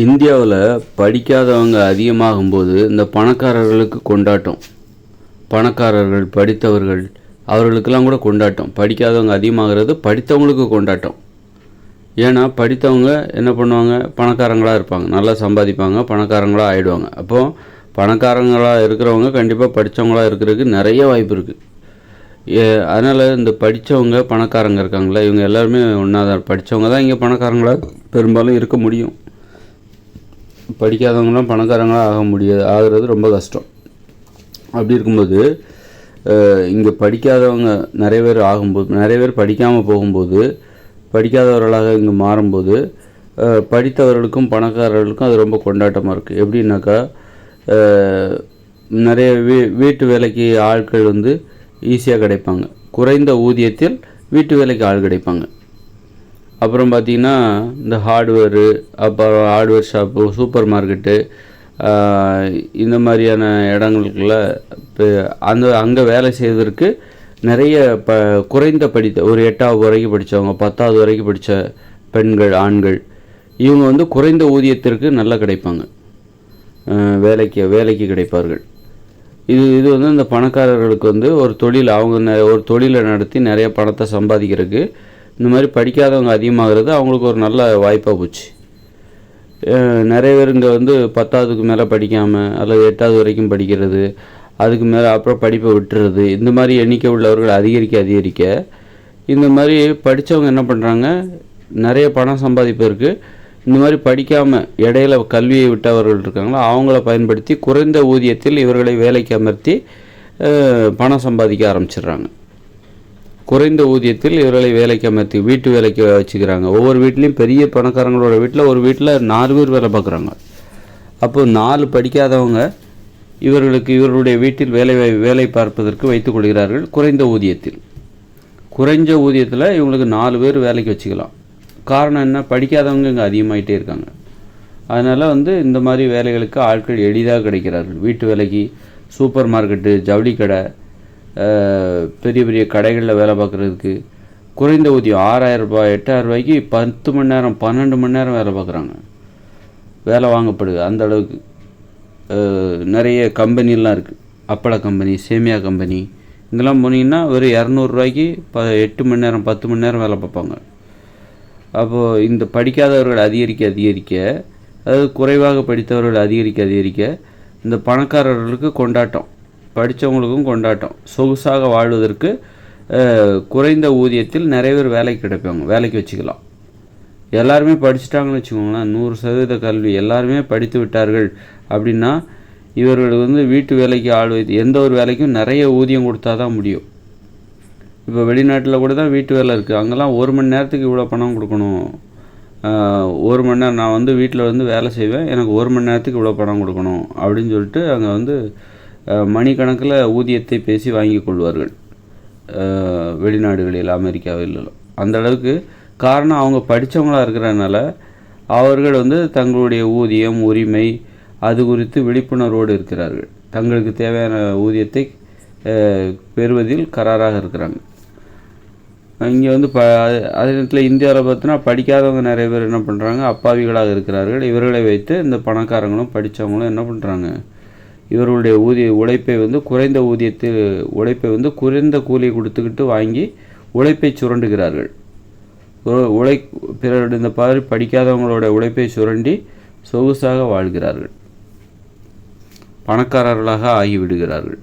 இந்தியாவில் படிக்காதவங்க அதிகமாகும்போது இந்த பணக்காரர்களுக்கு கொண்டாட்டம். பணக்காரர்கள் படித்தவர்கள் அவர்களுக்கெல்லாம் கூட கொண்டாட்டம். படிக்காதவங்க அதிகமாகிறது படித்தவங்களுக்கு கொண்டாட்டம். ஏன்னா படித்தவங்க என்ன பண்ணுவாங்க? பணக்காரங்களாக இருப்பாங்க. நல்லா சம்பாதிப்பாங்க பணக்காரங்களாக ஆயிடுவாங்க. அப்போது பணக்காரங்களாக இருக்கிறவங்க கண்டிப்பாக படித்தவங்களாக இருக்கிறதுக்கு நிறைய வாய்ப்பு இருக்குது அதனால் இந்த படித்தவங்க பணக்காரங்க இருக்காங்களா இவங்க எல்லாருமே ஒன்றா தான் படித்தவங்க தான் இங்கே பணக்காரங்களாக பெரும்பாலும் இருக்க முடியும். படிக்காதவங்களாம் பணக்காரங்களாக ஆக முடியாது. ஆகிறது ரொம்ப கஷ்டம். அப்படி இருக்கும்போது இங்கே படிக்காதவங்க நிறைய பேர் ஆகும்போது நிறைய பேர் படிக்காமல் போகும்போது படிக்காதவர்களாக இங்கே மாறும்போது படித்தவர்களுக்கும் பணக்காரர்களுக்கும் அது ரொம்ப கொண்டாட்டமாக இருக்குது எப்படின்னாக்கா நிறைய வீ வீட்டு வேலைக்கு ஆட்கள் வந்து ஈஸியாக கிடைப்பாங்க. குறைந்த ஊதியத்தில் வீட்டு வேலைக்கு ஆள் கிடைப்பாங்க. அப்புறம் பார்த்தீங்கன்னா இந்த ஹார்ட்வேரு அப்புறம் ஹார்ட்வேர் ஷாப்பு சூப்பர் மார்க்கெட்டு இந்த மாதிரியான இடங்களுக்குள்ள இப்போ அந்த அங்கே வேலை செய்வதற்கு நிறைய ப குறைந்த படித்த ஒரு எட்டாவது வரைக்கும் படித்தவங்க பத்தாவது வரைக்கும் படித்த பெண்கள் ஆண்கள் இவங்க வந்து குறைந்த ஊதியத்திற்கு நல்லா கிடைப்பாங்க. வேலைக்கு வேலைக்கு கிடைப்பார்கள். இது இது வந்து இந்த பணக்காரர்களுக்கு வந்து ஒரு தொழில் அவங்க ஒரு தொழிலை நடத்தி நிறைய பணத்தை சம்பாதிக்கிறதுக்கு இந்த மாதிரி படிக்காதவங்க அதிகமாகிறது அவங்களுக்கு ஒரு நல்ல வாய்ப்பாக போச்சு. நிறைய பேர் இங்கே வந்து பத்தாவதுக்கு மேலே படிக்காமல் அல்லது எட்டாவது வரைக்கும் படிக்கிறது அதுக்கு மேலே அப்புறம் படிப்பை விட்டுறது இந்த மாதிரி எண்ணிக்கை உள்ளவர்கள் அதிகரிக்க அதிகரிக்க இந்த மாதிரி படித்தவங்க என்ன பண்ணுறாங்க நிறைய பணம் சம்பாதிப்பதற்கு இந்த மாதிரி படிக்காமல் இடையில கல்வியை விட்டவர்கள் இருக்காங்களோ அவங்கள பயன்படுத்தி குறைந்த ஊதியத்தில் இவர்களை வேலைக்கு அமர்த்தி பணம் சம்பாதிக்க ஆரம்பிச்சிடுறாங்க. குறைந்த ஊதியத்தில் இவர்களை வேலைக்கு அமர்த்தி வீட்டு வேலைக்கு வச்சுக்கிறாங்க. ஒவ்வொரு வீட்லேயும் பெரிய பணக்காரங்களோட வீட்டில் ஒரு வீட்டில் நாலு பேர் வேலை பார்க்குறாங்க. அப்போ நாலு படிக்காதவங்க இவர்களுக்கு இவர்களுடைய வீட்டில் வேலை வாய்- வேலை பார்ப்பதற்கு வைத்துக் கொள்கிறார்கள் குறைந்த ஊதியத்தில். குறைஞ்ச ஊதியத்தில் இவங்களுக்கு நாலு பேர் வேலைக்கு வச்சுக்கலாம். காரணம் என்ன? படிக்காதவங்க இங்கே அதிகமாகிட்டே இருக்காங்க. அதனால் வந்து இந்த மாதிரி வேலைகளுக்கு ஆட்கள் எளிதாக கிடைக்கிறார்கள். வீட்டு வேலைக்கு சூப்பர் மார்க்கெட்டு ஜவுளி கடை பெரிய பெரிய கடைகளில் வேலை பார்க்குறதுக்கு குறைந்த ஊதியம் ஆறாயிரம் ரூபாய் எட்டாயிரம் ரூபாய்க்கு பத்து மணி நேரம் பன்னெண்டு மணி நேரம் வேலை பார்க்குறாங்க. வேலை வாங்கப்படுது. அந்த அளவுக்கு நிறைய கம்பெனிலாம் இருக்குது அப்பள கம்பெனி சேமியா கம்பெனி. இங்கெல்லாம் போனீங்கன்னா ஒரு இரநூறுவாய்க்கு ப எட்டு மணி நேரம் பத்து மணி நேரம் வேலை பார்ப்பாங்க. அப்போது இந்த படிக்காதவர்கள் அதிகரிக்க அதிகரிக்க அதாவது குறைவாக படித்தவர்கள் அதிகரிக்க அதிகரிக்க இந்த பணக்காரர்களுக்கு கொண்டாட்டம். படித்தவங்களுக்கும் கொண்டாட்டம். சொகுசாக வாழ்வதற்கு குறைந்த ஊதியத்தில் நிறைய பேர் வேலைக்கு கிடைப்பாங்க. வேலைக்கு வச்சுக்கலாம். எல்லாருமே படிச்சிட்டாங்கன்னு வச்சுக்கோங்களேன். நூறு சதவீத கல்வி. எல்லாருமே படித்து விட்டார்கள் அப்படின்னா இவர்கள் வந்து வீட்டு வேலைக்கு ஆள் வைத்து எந்த ஒரு வேலைக்கும் நிறைய ஊதியம் கொடுத்தா தான் முடியும். இப்போ வெளிநாட்டில் கூட தான் வீட்டு வேலை இருக்குது அங்கெல்லாம் ஒரு மணி நேரத்துக்கு இவ்வளோ பணம் கொடுக்கணும். ஒரு மணி நேரம் நான் வந்து வீட்டில் வந்து வேலை செய்வேன். எனக்கு ஒரு மணி நேரத்துக்கு இவ்வளோ பணம் கொடுக்கணும் அப்படின்னு சொல்லிட்டு அங்கே வந்து மணிக்கணக்கில் ஊதியத்தை பேசி வாங்கி கொள்வார்கள். வெளிநாடுகளில் அமெரிக்காவில். அந்த அளவுக்கு காரணம் அவங்க படித்தவங்களா இருக்கிறதுனால அவர்கள் வந்து தங்களுடைய ஊதியம் உரிமை அது குறித்து விழிப்புணர்வோடு இருக்கிறார்கள். தங்களுக்கு தேவையான ஊதியத்தை பெறுவதில் கராராக இருக்கிறாங்க. இங்கே வந்து ப அதே நேரத்தில் இந்தியாவில் பார்த்தோன்னா படிக்காதவங்க நிறைய பேர் என்ன பண்ணுறாங்க அப்பாவிகளாக இருக்கிறார்கள். இவர்களை வைத்து இந்த பணக்காரங்களும் படித்தவங்களும் என்ன பண்ணுறாங்க இவர்களுடைய ஊதிய உழைப்பை வந்து குறைந்த ஊதியத்தில் உழைப்பை வந்து குறைந்த கூலி கொடுத்துக்கிட்டு வாங்கி உழைப்பை சுரண்டுகிறார்கள். உழை பிறருடைய இந்த மாதிரி படிக்காதவங்களோட உழைப்பை சுரண்டி சொகுசாக வாழ்கிறார்கள். பணக்காரர்களாக ஆகிவிடுகிறார்கள்.